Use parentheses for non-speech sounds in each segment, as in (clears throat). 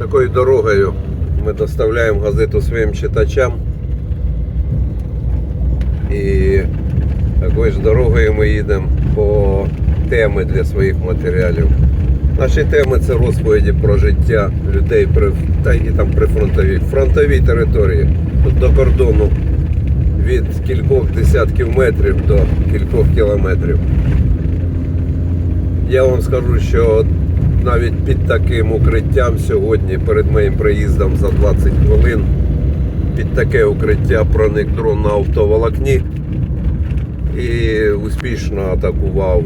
Такою дорогою ми доставляємо газету своїм читачам. І такою ж дорогою ми їдемо по теми для своїх матеріалів. Наші теми це розповіді про життя людей при та які там при фронтовій, фронтовій території. Тут до кордону від кількох десятків метрів до кількох кілометрів. Я вам скажу, що навіть під таким укриттям сьогодні, перед моїм приїздом за 20 хвилин, під таке укриття проник дрон на автоволокні і успішно атакував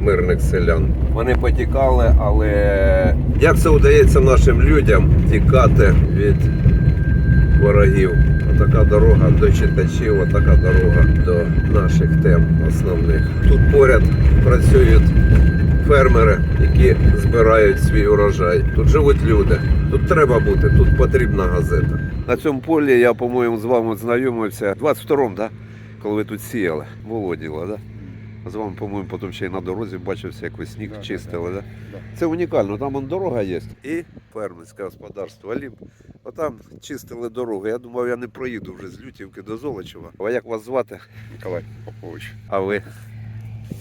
мирних селян. Вони потікали, але як це вдається нашим людям тікати від ворогів? Отака дорога до читачів, отака дорога до наших тем основних. Тут поряд працюють фермери, які збирають свій урожай. Тут живуть люди. Тут треба бути, тут потрібна газета. На цьому полі я, по-моєму, з вами знайомився 22-му, да? коли ви тут сіяли. Було діло, да? З вами, по-моєму, потім ще й на дорозі бачився, як ви сніг Да, да, чистили. Да, Да. Це унікально, там он дорога є. І фермерське господарство Олімп. Отам чистили дорогу. Я думав, я не проїду вже з Лютівки до Золочева. А як вас звати? Миколай Попович. А ви?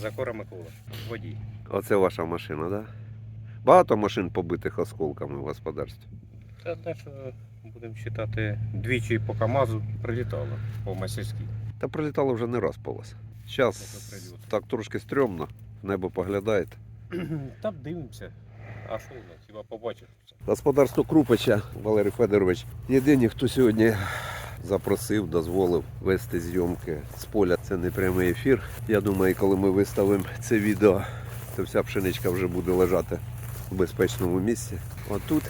Закора Микола. Водій. Оце ваша машина, так? Да? Багато машин побитих осколками в господарстві. Це те, що будемо читати двічі по КАМАЗу прилітало по мастерській. Та прилітало вже не раз по вас. Зараз так трошки стрьомно, в небо поглядаєте. (clears throat) Там дивимося. А що воно? Хіба побачив? Господарство Крупича Валерій Федорович. Єдині, хто сьогодні запросив, дозволив вести зйомки з поля. Це не прямий ефір. Я думаю, коли ми виставимо це відео, то вся пшеничка вже буде лежати в безпечному місці. Отут,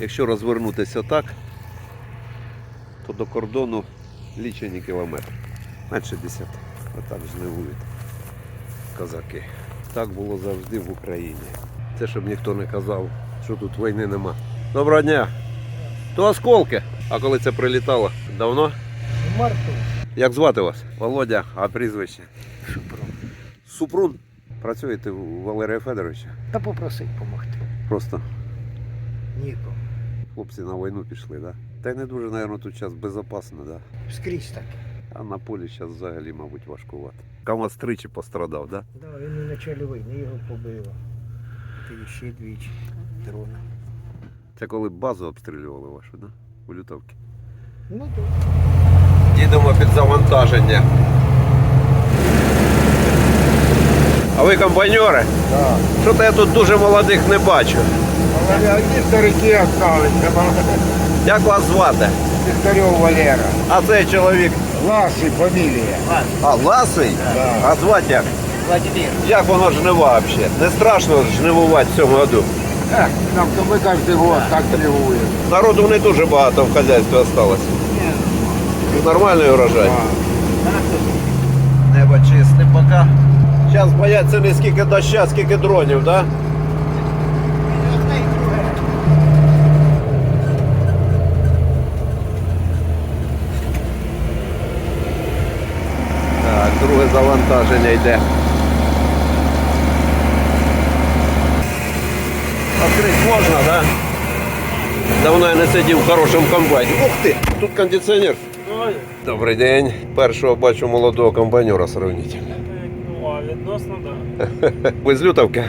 якщо розвернутися так, то до кордону лічені кілометри. Менше 10. Отак жнивують козаки. Так було завжди в Україні. Це щоб ніхто не казав, що тут війни нема. Доброго дня! То осколки. А коли це прилітало? Давно? Марту. Як звати вас? Володя, а прізвище? Шупром. Супрун. Працюєте у Валерія Федоровича? Та попросить допомогти. Просто Нікому. хлопці на війну пішли, так? Да? Та й не дуже, мабуть, тут час безпечно, да? Скрізь так. А на полі зараз взагалі, мабуть, важкувати. КАМАЗ тричі пострадав, так? Да? Да, він в началі війни його побило. Ти ще двічі дрона. Це коли базу обстрілювали вашу, да? У Лютовці. Ну так. Їдемо під завантаження. А ви комбайнери? Да. Що то я тут дуже молодих не бачу. Але одні старики остались, Як вас звати? Пискарев Валера. А цей чоловік. Ласый фамилия. А, Ласий? Да. А звати як? Владимир. Як воно жнива взагалі? Не страшно жнивувати в цьому году. Эх, нам то мы каждый год так тревуем. Народу не дуже багато в хазяйстві осталось. Нормальний урожай. Небо чисте поки. Зараз бояться не скільки доща, скільки дронів, так? Да? Так, друге завантаження йде. Открыть можна, да? Давно я не сидів в хорошому комбайні. Ух ти! Тут кондиціонер. Добрий день. Першого бачу молодого комбайнера сравнительно. (laughs) Ви з Лютовки?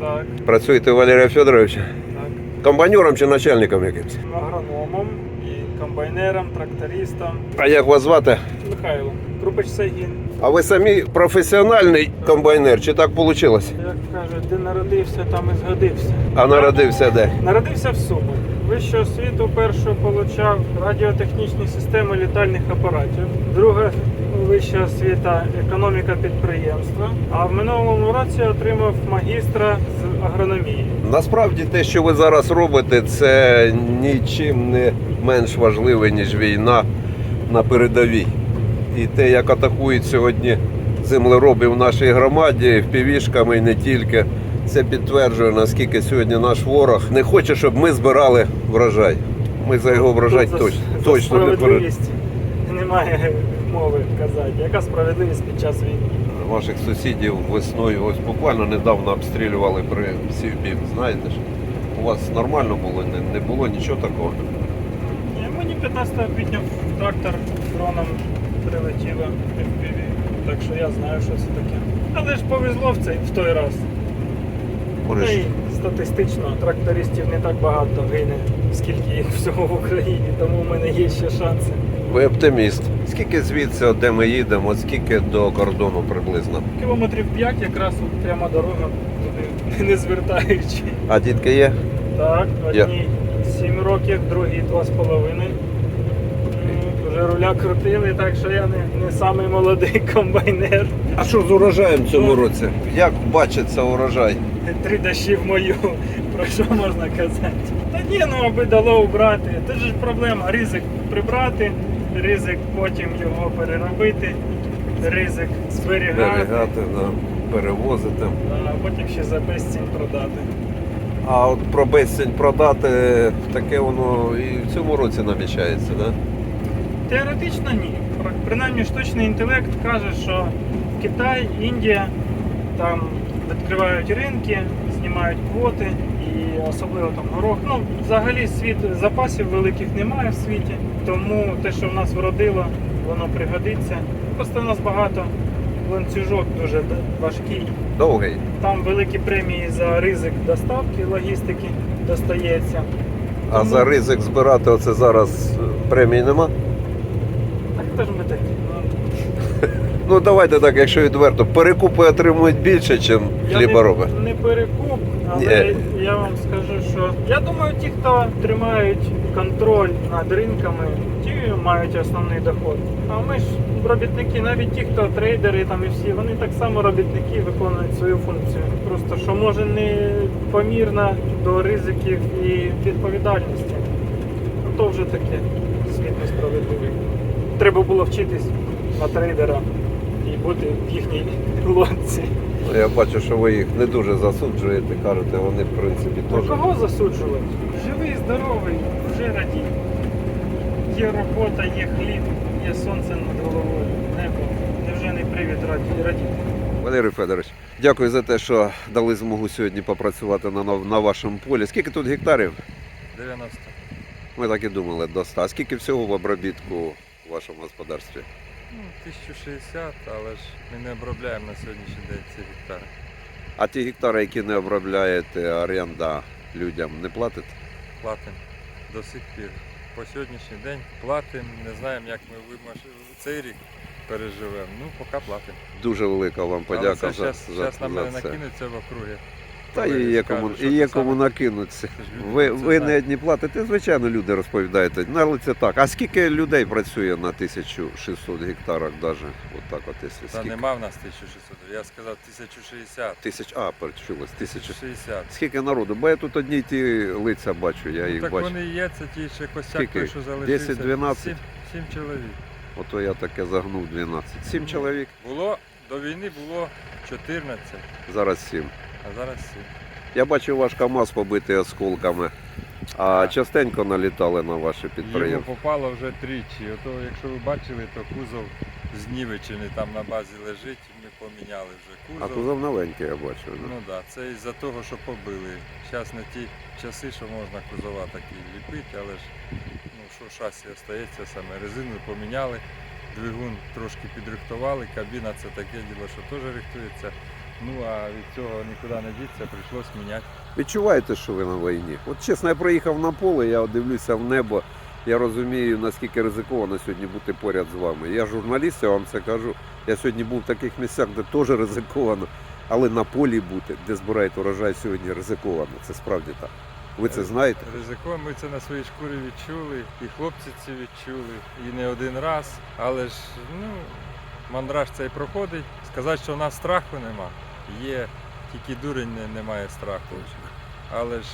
Так, Працюєте у Валерія Федоровича? так. Комбайнером чи начальником якимось? Агрономом і комбайнером, трактористом. А як вас звати? Михайло. Крупич Сайгін. А ви самі професіональний комбайнер, чи так вийшло? Як кажуть, де народився, там і згодився. А народився де? Народився в Сумах. Вищу освіту першу получав радіотехнічні системи літальних апаратів. Друга вища освіта економіка підприємства. А в минулому році отримав магістра з агрономії. Насправді те, що ви зараз робите, це нічим не менш важливе, ніж війна на передовій. І те, як атакують сьогодні землероби в нашій громаді, впівішками і не тільки, це підтверджує, наскільки сьогодні наш ворог не хоче, щоб ми збирали врожай. Ми за його врожай Тут за- точно, за не перед. немає мови казати. Яка справедливість під час війни? Ваших сусідів весною ось буквально недавно обстрілювали при Сівбім, знаєте ж? У вас нормально було, не, не було нічого такого. Ні, Мені 15 квітня трактор дроном прилетіло так що я знаю, що це таке. Але ж повезло в цей в той раз. Й статистично трактористів не так багато гине, скільки їх всього в Україні, тому в мене є ще шанси. ви оптиміст. Скільки звідси, де ми їдемо, скільки до кордону приблизно? Кілометрів 5 якраз от пряма дорога, туди не звертаючи. А дітки є? Так, одній 7 років, другій 2,5. Ну, Вже руля крутили, так що я не, не самий молодий (laughs) комбайнер. А що з урожаєм цьому році? Як бачиться урожай? Три дощі в мою. Про що можна казати? Та ні, ну аби дало убрати. Це ж проблема. Ризик прибрати, ризик потім його переробити, ризик зберігати, Берегати, да, перевозити. а потім ще за безцінь продати. А от про безцінь продати, таке воно і в цьому році намічається, да? Теоретично ні. Принаймні штучний інтелект каже, що Китай, Індія там відкривають ринки, знімають квоти і особливо там горох. Ну, взагалі світ запасів великих немає в світі, тому те, що в нас вродило, воно пригодиться. Просто в нас багато ланцюжок дуже важкий. Довгий. Там великі премії за ризик доставки, логістики достається. А за ризик збирати оце зараз премій нема? Так хто ж ми такі? Ну, давайте так, якщо відверто, перекупи отримують більше, ніж Я хлібороби. не, не перекуп, але я вам скажу, що я думаю, ті, хто тримають контроль над ринками, ті мають основний доход. А ми ж робітники, навіть ті, хто трейдери там і всі, вони так само робітники виконують свою функцію. Просто що може не помірна до ризиків і відповідальності. Ну то вже таке світ несправедливий. Треба було вчитись на трейдера бути в їхній лодці. Ну, Я бачу, що ви їх не дуже засуджуєте, кажете, вони в принципі А теж. кого засуджувати? Живий, здоровий, вже радій. Є робота, є хліб, є сонце над головою, небо. Невже не привід радіти? Валерій Федорович, дякую за те, що дали змогу сьогодні попрацювати на, на вашому полі. Скільки тут гектарів? 90. Ми так і думали, до 100. Скільки всього в обробітку в вашому господарстві? Ну, 1060, але ж ми не обробляємо на сьогоднішній день ці гектари. А ті гектари, які не обробляєте, оренда людям не платите? Платимо до сих пір. По сьогоднішній день платимо, не знаємо, як ми вимаш... цей рік переживемо. Ну, поки платимо. Дуже велика вам подяка це за, щас, за, щас на мене за це. накинуться в округи. Та і є кому, і є кому накинутися. Ви, ви не одні платите, звичайно, люди розповідаєте. Ну, але це так. А скільки людей працює на 1600 гектарах, навіть от, якщо Та скільки? нема в нас 1600, я сказав 1060. Тисяч, а, перечулось, тисячу. 1060. Скільки народу? Бо я тут одні й ті лиця бачу, я Ну, їх так бачу. вони є, це ті ще костяк Скільки? той, що залишився. 10-12? Сім, сім чоловік. Ото я таке загнув 12. Сім чоловік, Було, до війни було 14, зараз сім. А зараз 7. Я бачу ваш КАМАЗ побитий осколками, а частенько налітали на ваше Йому підприємство. попало вже тричі. Ото, якщо ви бачили, то кузов знівечений там на базі лежить, ми поміняли вже А кузов. кузов новенький, я бачу. да. Ну так, да, це із-за того, що побили. Зараз не ті часи, що можна кузова такі ліпити, але ж ну, що шасі остається саме. Резину поміняли, двигун трошки підрихтували, кабіна це таке діло, що теж рихтується. Ну а від цього нікуди не діться, прийшлось міняти. Відчуваєте, що ви на війні? От чесно, я проїхав на поле, я дивлюся в небо. Я розумію, наскільки ризиковано сьогодні бути поряд з вами. Я журналіст, я вам це кажу. Я сьогодні був в таких місцях, де теж ризиковано. Але на полі бути, де збирають урожай сьогодні ризиковано. Це справді так. Ви це знаєте? Ризикуємо, ми це на своїй шкурі відчули, і хлопці це відчули, і не один раз. Але ж ну, мандраж цей проходить. Сказати, що в нас страху нема. Є, тільки дурень не, не має страху. Але ж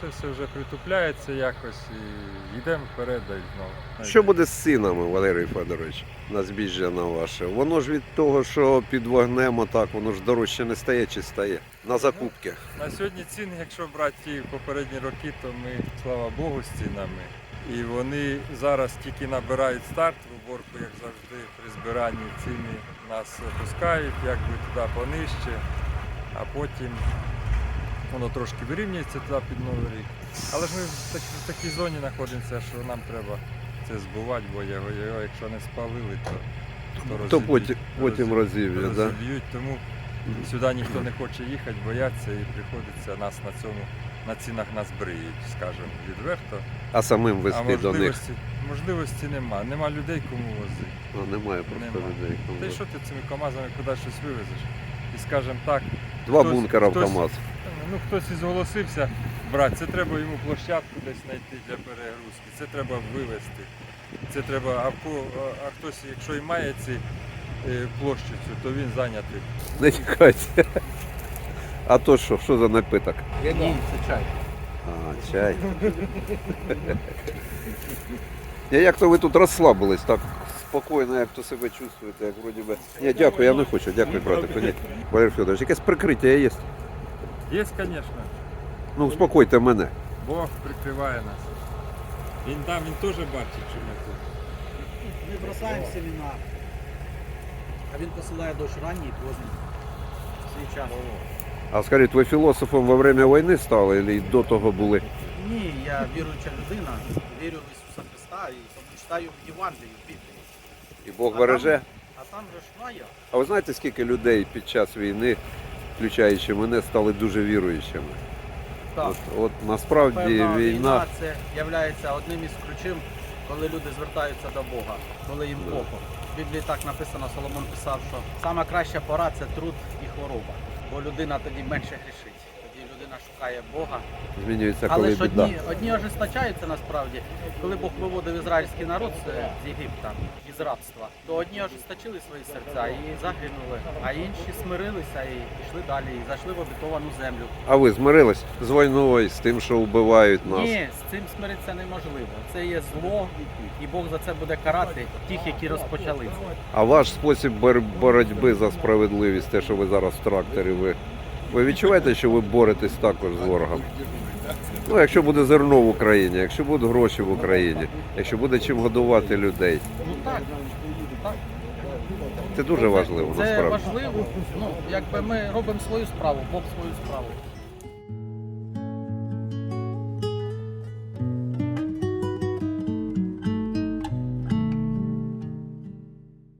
це все вже притупляється якось і йдемо вперед й знову. Що буде з цінами, Валерій Федорович, на збіжжя на ваше? Воно ж від того, що під вогнем, отак, воно ж дорожче не стає чи стає? На закупки. На сьогодні ціни, якщо брати ті попередні роки, то ми, слава Богу, з цінами. І вони зараз тільки набирають старт уборку, як завжди, при збиранні ціни нас опускають, якби туди понижче, а потім воно трошки вирівнюється туди під Новий рік. Але ж ми в, так, в такій зоні знаходимося, що нам треба це збувати, бо його, його якщо не спалили, то, то, То розіб'ють- потім, потім розіб'є, да? розіб'ють. Тому сюди ніхто не хоче їхати, бояться і приходиться нас на цьому на цінах нас бриють, скажімо, відверто. А самим А вести до них можливості, нема. Нема людей, кому возити. ну, немає просто Нема. людей. кому Та й що ти цими КАМАЗами куди щось вивезеш? І скажімо так, Два хтось- бункера в хтось- КАМАЗ. ну хтось і зголосився брати, це треба йому площадку десь знайти для перегрузки, це треба вивезти. Це треба, а, ко- а- а хтось, якщо і має ці е, площу цю, то він зайнятий. Не тікайте. А то що, що за напиток? Ні, це чай. А, чай. Я як то ви тут розслабились, так спокійно, як то себе чувствуєте, як вроді би. Ні, дякую, я не хочу, дякую, братику. Валерій Федорович, якесь прикриття є? Є, звісно, Ну, успокойте мене. Бог прикриває нас. Він там, він теж бачить, що ми тут. Ми бросаємо семена. А він посилає дощ ранній і поздній. Свій час. А скажіть, ви філософом во время війни стали, і до того були? Ні, я віруюча людина, вірю в Ісуса Христа і тому читаю в Біблії. І Бог береже? А там же ж рая. А ви знаєте, скільки людей під час війни, включаючи мене, стали дуже віруючими? Так. От, от насправді Певна війна. це є одним із причин, коли люди звертаються до Бога, коли їм плохо. В Біблії так написано, Соломон писав, що сама краща пора це труд і хвороба. Бо людина тоді менше грішить. Людина шукає Бога. Змінюється, Але ж біда. одні, одні ожесточаються насправді. Коли Бог виводив ізраїльський народ з, з Єгипта, із рабства, то одні ожесточили свої серця і загинули, а інші смирилися і пішли далі, і зайшли в обітовану землю. А ви змирились з війною, з тим, що вбивають нас? Ні, з цим смиритися неможливо. Це є зло, і Бог за це буде карати тих, які розпочали це. А ваш спосіб боротьби за справедливість, те, що ви зараз в тракторі, ви, ви відчуваєте, що ви боретесь також з ворогом? Ну, якщо буде зерно в Україні, якщо будуть гроші в Україні, якщо буде чим годувати людей, Ну так, так. це дуже важливо Це насправді. важливо. Ну, якби ми робимо свою справу, Бог свою справу.